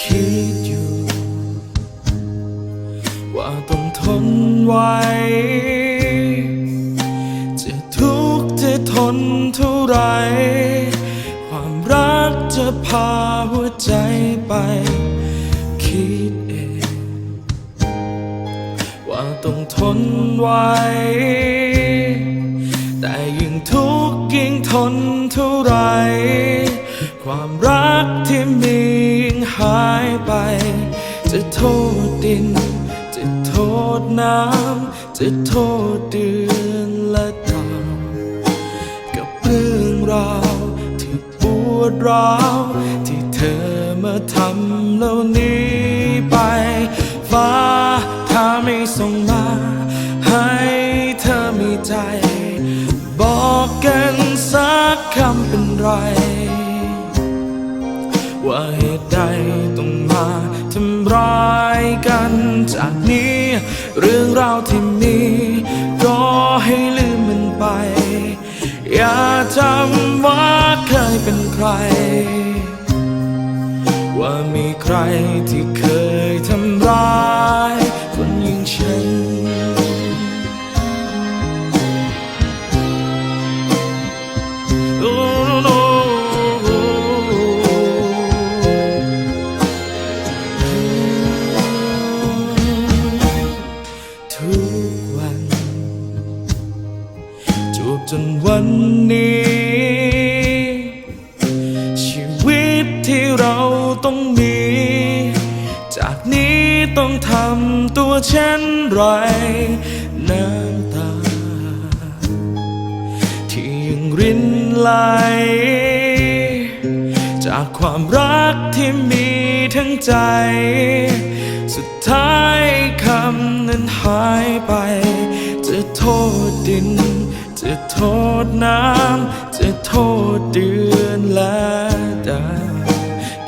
คิดอยู่ ว่าต้องทนไว้ จะทุกข์จะทนเท่าไร ความรักจะพาหัวใจไป คิดเอง ว่าต้องทนไว้ แต่ยิ่งทุกข์ยิ่งทนเท่าไร ความรักที่มีหายไป จะโทษดิน จะโทษน้ำ จะโทษเดือนและดาวกับเรื่องราวที่ปวดร้าวที่เธอมาทำเหล่านี้ไป ฟ้าถ้าไม่ส่งมา ให้เธอมีใจ บอกกันสักคำเป็นไร ว่าเหตุใดต้องมาทำร้ายกันจากนี้ เรื่องราวที่มีก็ให้ลืมมันไป อย่าจำว่าเคยเป็นใคร ว่ามีใครที่เคยทำร้าย จนวันนี้ ชีวิตที่เราต้องมี จากนี้ต้องทำตัวเช่นไรน้ำตา ที่ยังรินไหล จากความรักที่มีทั้งใจ สุดท้ายคำนั้นหายไป จะโทษดิน จะโทษน้ำ จะโทษเดือนและดาว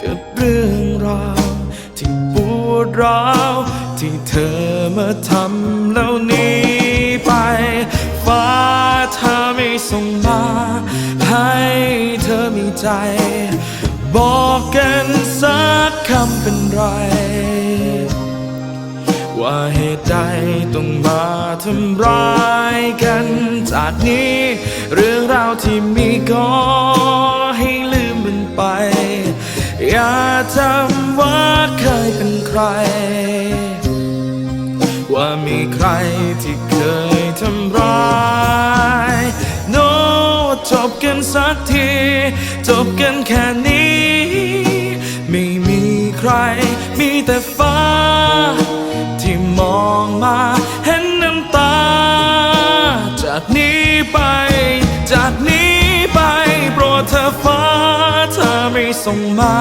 กับเรื่องราวที่ปวดร้าวที่เธอมาทำเหล่านี้ไป ฟ้าถ้าไม่ส่งมา ให้เธอมีใจ บอกกันสักคำเป็นไร ว่าเหตุใดต้องมาทำร้ายกัน จากนี้ เรื่องราวที่มีก็ให้ลืมมันไป อย่าจำว่าเคยเป็นใคร ว่ามีใครที่เคยทำร้ายโน้จบกันสักที จบกันแค่นี้ ไม่มีใครมีแต่ฟ้า มองมาเห็นน้ำตา จากนี้ไป จากนี้ไป โปรดเธอฟ้าเธอไม่ส่งมา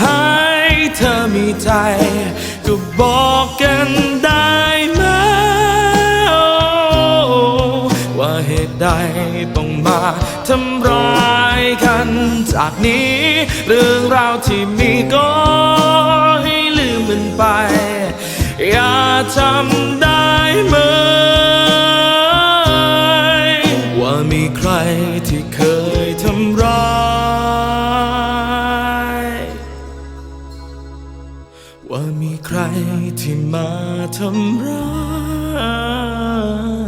ให้เธอมีใจ ก็บอกกันได้ไหมว่าเหตุใดต้องมาทำร้ายกัน จากนี้ เรื่องราวที่มีก็ให้ลืมมันไป อย่าทำได้ไหม ว่ามีใครที่เคยทำร้าย ว่ามีใครที่มาทำร้าย